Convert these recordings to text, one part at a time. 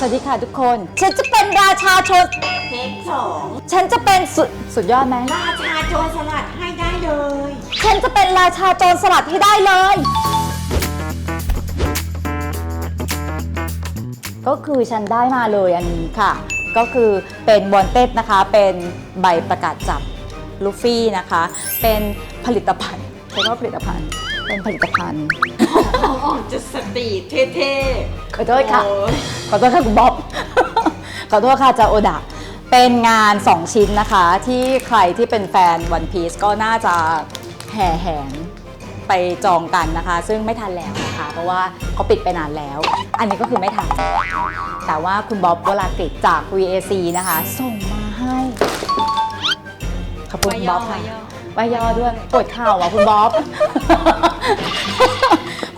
สวัสดีค่ะทุกคน ฉันจะเป็นราชาโชน เทคสองฉันจะเป็นสุดสุดยอดไหม ราชาโจรสลัดให้ได้เลย ฉันจะเป็นราชาโจรสลัดให้ได้เลย ก็คือฉันได้มาเลยอันนี้ค่ะ ก็คือเป็นวอนเต็ดนะคะ เป็นใบประกาศจับลูฟี่นะคะ เป็นผลิตภัณฑ์ใช้คำว่าผลิตภัณฑ์ เป็นผลิตภัณฑ์ออกจะส ตรีทเท่ขอโทๆษค่ะ โอ้ยขอโทษค่ะคุณบ๊อบ ขอโทษค่ะจาโอดะเป็นงาน 2 ชิ้นนะคะ ที่ใครที่เป็นแฟน One Piece ก็น่าจะแห่แหนไปจองกันนะคะ ซึ่งไม่ทันแล้วนะคะ เพราะว่าเขาปิดไปนานแล้ว อันนี้ก็คือไม่ทัน แต่ว่าคุณบ๊อบวลากฤษจาก VAC นะคะ ส่งมาให้ ขอบคุณคุณบ๊อบค่ะ วายอด้วยปวดข่าวอะคุณบ๊อบ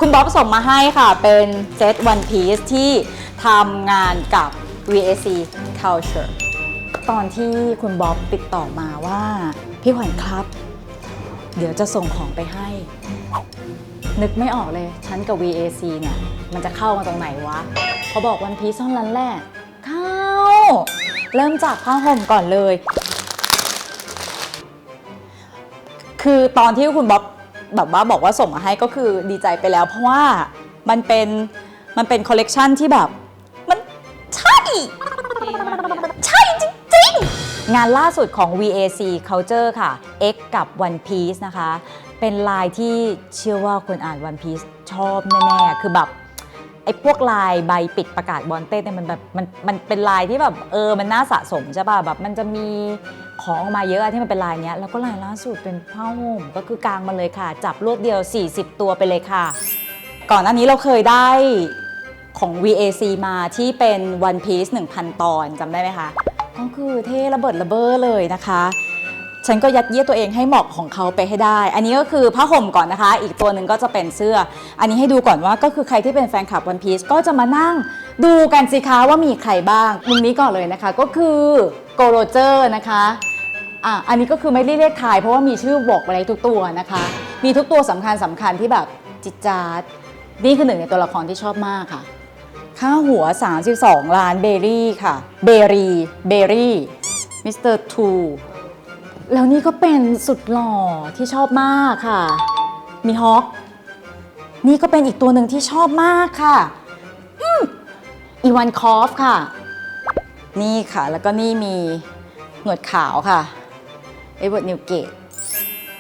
คุณบ๊อบส่งมาให้ค่ะ เป็นเซต One Piece ที่ทำงานกับ VAC Culture ตอนที่คุณบ๊อบติดต่อมาว่า พี่ขวัญครับ เดี๋ยวจะส่งของไปให้ นึกไม่ออกเลย ฉันกับ VAC เนี่ย มันจะเข้ามาตรงไหนวะเขาบอกวันพีซเท่านั้นแหละเข้า เริ่มจากผ้าห่มก่อนเลย คือตอนที่คุณบ๊อบ แบบว่าบอกว่าส่งมาให้ก็คือดีใจไปแล้ว เพราะว่ามันเป็นมันเป็นคอลเลกชันที่แบบ มันใช่ ใช่จริงๆ งานล่าสุดของ VAC Culture ค่ะ X กับ One Piece นะคะ เป็นลายที่เชื่อว่าคนอ่าน One Piece ชอบแน่ๆ คือแบบ ไอ้พวกลายใบปิดประกาศบอลเต้เนี่ยมันแบบมันมันเป็นลายที่แบบเออมันน่าสะสมใช่ป่ะแบบมันจะมีของออกมาเยอะอะที่มันเป็นลายเนี้ยแล้วก็ลายล่าสุดเป็นผ้าห่มก็คือกลางมาเลยค่ะ จับรวดเดียว 40 ตัวไปเลยค่ะ ก่อนหน้านี้เราเคยได้ของ VAC มาที่เป็น One Piece 1,000 ตอนจำได้ไหมคะก็คือเท่ระเบิดระเบ้อเลยนะคะ ฉันก็ยัดเยียดตัวเองให้เหมาะของเขาไปให้ได้ อันนี้ก็คือผ้าห่มก่อนนะคะ อีกตัวหนึ่งก็จะเป็นเสื้อ อันนี้ให้ดูก่อนว่าก็คือใครที่เป็นแฟนคลับวันพีซก็จะมานั่งดูกันสิคะว่ามีใครบ้างมุมนี้ก่อนเลยนะคะ ก็คือโกโรเจอร์นะคะอะอันนี้ก็คือไม่ได้เรียกทายเพราะว่ามีชื่อบอกไว้ทุกตัวนะคะ มีทุกตัวสำคัญสำคัญที่แบบจิตจาร์ดนี่คือหนึ่งในตัวละครที่ชอบมากค่ะ ค่าหัว 32 ล้านเบรี่ค่ะ เบรีเบรี่มิสเตอร์ทู แล้วนี่ก็เป็นสุดหล่อที่ชอบมากค่ะ มีฮอคนี่ก็เป็นอีกตัวหนึ่งที่ชอบมากค่ะอืมอีวานคอฟค่ะ นี่ค่ะ แล้วก็นี่มีหนวดขาวค่ะ เอเวิร์ดนิวเกต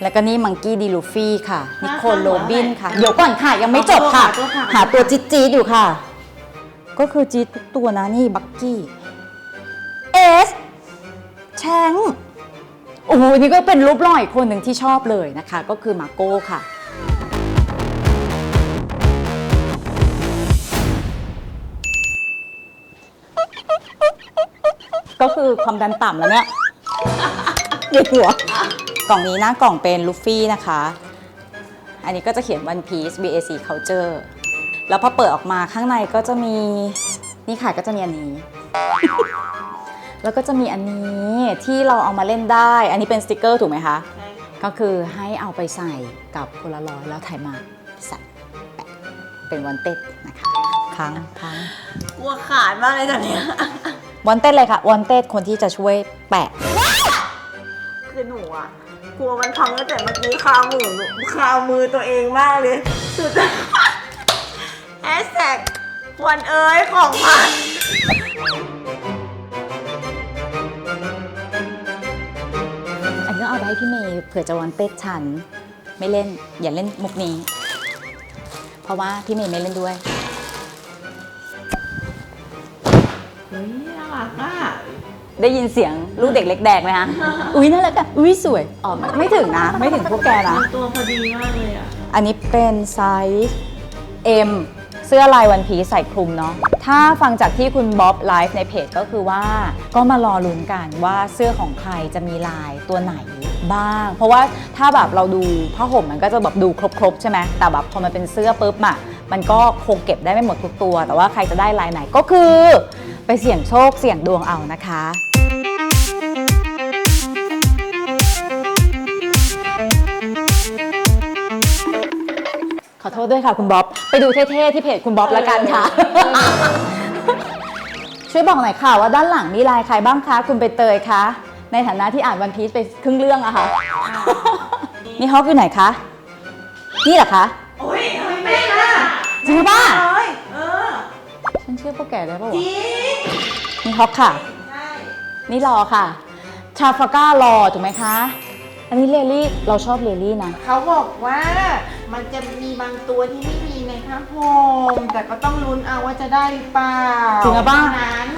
แล้วก็นี่มังกี้ดีลูฟี่ค่ะ นิโคลโรบินค่ะ เดี๋ยวก่อนค่ะ ยังไม่จบค่ะ หาตัวจี๊ดๆอยู่ค่ะ ก็คือจี๊ดทุกตัวนะนี่บักกี้ เอส แชง โอ้โหนี่ก็เป็นรูปหล่ออีกคนหนึ่งที่ชอบเลยนะคะ ก็คือมาโก้ค่ะ ก็คือความดันต่ำแล้วเนี่ยเด็กหัว กล่องนี้หน้ากล่องเป็นลูฟี่นะคะ อันนี้ก็จะเขียน One Piece BAC Culture แล้วพอเปิดออกมาข้างในก็จะมี นี่ค่ะก็จะมีอันนี้ แล้วก็จะมีอันนี้ที่เราเอามาเล่นได้ อันนี้เป็นสติกเกอร์ถูกไหมคะใช่ก็คือให้เอาไปใส่กับโพลารอยด์แล้วถ่ายมาใส่แปะเป็นวันเต็ดนะคะครั้งครั้งกลัวขาดมากเลยตอนเนี้ยวันเต็ดเลยค่ะวันเต็ดคนที่จะช่วยแปะ คือหนูอะกลัวมันพังตั้งแต่เมื่อกี้คาหมูหนูคามือตัวเองมากเลย สุดแฮชแท็กวันเอ้ยของพัน ให้พี่เมย์เผื่อจะวันเต็ดฉัน ไม่เล่น อย่าเล่นมุกนี้ เพราะว่าพี่เมย์ไม่เล่นด้วยเฮ้ยน่ารักอะได้ยินเสียงลูกเด็กเล็กแดงไหมคะ อุ้ยน่ารักอะ อุ้ยสวย อ๋อไม่ไม่ถึงนะ ไม่ถึงพวกแกนะมันตัวพอดีมากเลยอะ อันนี้เป็นไซส์ M เสื้อลายวันพีใส่คลุมเนาะ ถ้าฟังจากที่คุณบ๊อบไลฟ์ในเพจก็คือว่า ก็มารอลุ้นกันว่าเสื้อของใครจะมีลายตัวไหน บ้าง เพราะว่าถ้าแบบเราดูผ้าห่มมันก็จะแบบดูครบๆใช่ไหมแต่แบบพอมันเป็นเสื้อปุ๊บอะมันก็คงเก็บได้ไม่หมดทุกตัว แต่ว่าใครจะได้ลายไหนก็คือ ไปเสี่ยงโชคเสี่ยงดวงเอานะคะขอโทษด้วยค่ะคุณบ๊อบ ไปดูเท่ๆที่เพจคุณบ๊อบแล้วกันค่ะ ช่วยบอกหน่อยค่ะว่าด้านหลังมีลายใครบ้างคะ คุณใบเตยคะ ในฐานะที่อ่านวันพีซไปครึ่งเรื่องอะค่ะนี่ฮอกอยู่ไหนคะ นี่เหรอคะ โอ้ยทำไมไม่ล่ะจริงหรือเปล่า เอ้ยเออฉันเชื่อพวกแกได้ปะจวะริงนี่ฮอกค่ะ ใช่นี่รอค่ะ ชาฟาก้ารอถูกไหมคะ อันนี้เลลี่เราชอบเลลี่นะ เขาบอกว่ามันจะมีบางตัวที่ไม่มีในผ้าห่มแต่ก็ต้องลุ้นเอาว่าจะได้หรือเปล่าจริงหรือเปล่าเท่นั้นอืม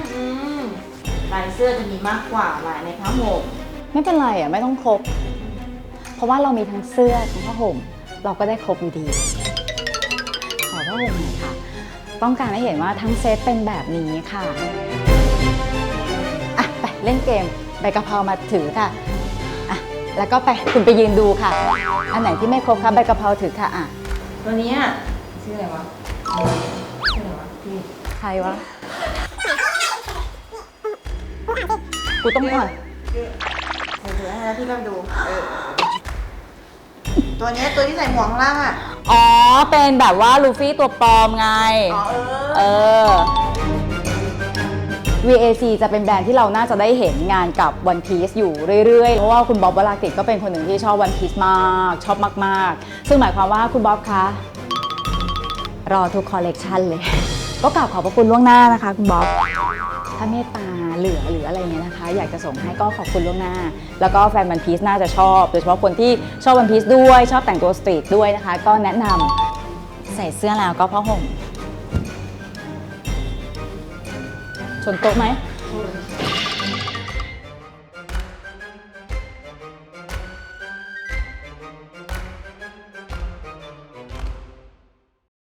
ลายเสื้อจะมีมากกว่าลายในผ้าห่มไม่เป็นไรอะไม่ต้องครบ เพราะว่าเรามีทั้งเสื้อทั้งผ้าห่ม เราก็ได้ครบอยู่ดีขอผ้าห่มหน่อยค่ะ ต้องการให้เห็นว่าทั้งเซตเป็นแบบนี้ค่ะอะไปเล่นเกมใบกะเพรามาถือค่ะอะแล้วก็ไปคุณไปยืนดูค่ะ อันไหนที่ไม่ครบคะใบกะเพราถือค่ะอะตัวเนี้ยชื่ออะไรวะชื่ออะไรวะพี่ใครวะ กูต้องก่อนเดี๋ยวให้นะพี่ก็ดูเออตัวเนี้ยตัวที่ใส่หมวกข้างล่างอะ อ๋อ เป็นแบบว่าลูฟี่ตัวปลอมไง อ๋อเอเออ อ VAC จะเป็นแบรนด์ที่เราน่าจะได้เห็นงานกับ One Piece อยู่เรื่อยๆ เพราะว่าคุณบ๊อบวราติดก็เป็นคนหนึ่งที่ชอบ One Piece มาก ชอบมากๆ ซึ่งหมายความว่าคุณบ๊อบคะ รอทุกคอลเลกชันเลย ก็กราบขอบพระคุณล่วงหน้านะคะ คุณบ๊อบ ถ้าเมตตา เหลือหรืออะไรเงี้ยนะคะ อยากจะส่งให้ก็ขอบคุณล่วงหน้า แล้วก็แฟนวันพีซน่าจะชอบ โดยเฉพาะคนที่ชอบวันพีซด้วย ชอบแต่งตัวสตรีทด้วยนะคะ ก็แนะนำใส่เสื้อแล้วก็ผ้าห่มชนโต๊ะไหม